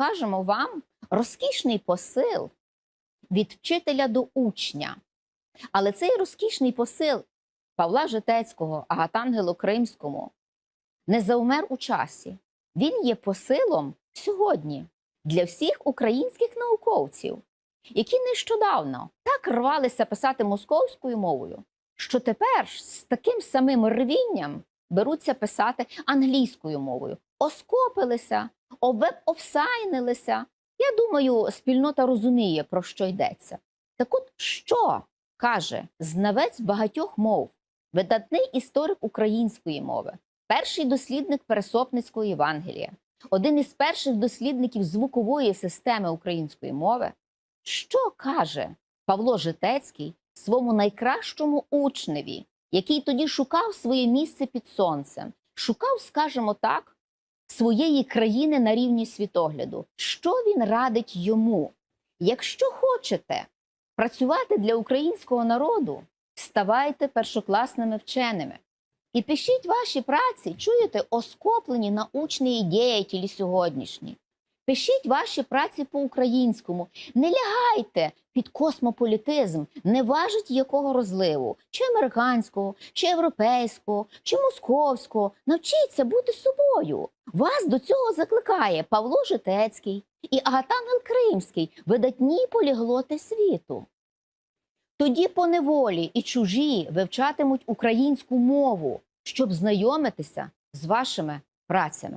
покажемо вам розкішний посил від вчителя до учня. Але цей розкішний посил Павла Житецького, Агатангелу Кримському не заумер у часі. Він є посилом сьогодні для всіх українських науковців, які нещодавно так рвалися писати московською мовою, що тепер з таким самим рвінням беруться писати англійською мовою, оскопилися, овеб-офсайнилися. Я думаю, спільнота розуміє, про що йдеться. Так от що каже знавець багатьох мов, видатний історик української мови, перший дослідник Пересопницького Євангелія, один із перших дослідників звукової системи української мови, що каже Павло Житецький своєму найкращому учневі, який тоді шукав своє місце під сонцем, шукав, скажімо так, своєї країни на рівні світогляду. Що він радить йому? Якщо хочете працювати для українського народу, ставайте першокласними вченими. І пишіть ваші праці, чуєте, оскоплені научні діятелі сьогоднішні. Пишіть ваші праці по-українському. Не лягайте під космополітизм, не важить якого розливу, чи американського, чи європейського, чи московського. Навчіться бути собою. Вас до цього закликає Павло Житецький і Агатангел Кримський, видатні поліглоти світу. Тоді поневолі і чужі вивчатимуть українську мову, щоб знайомитися з вашими працями.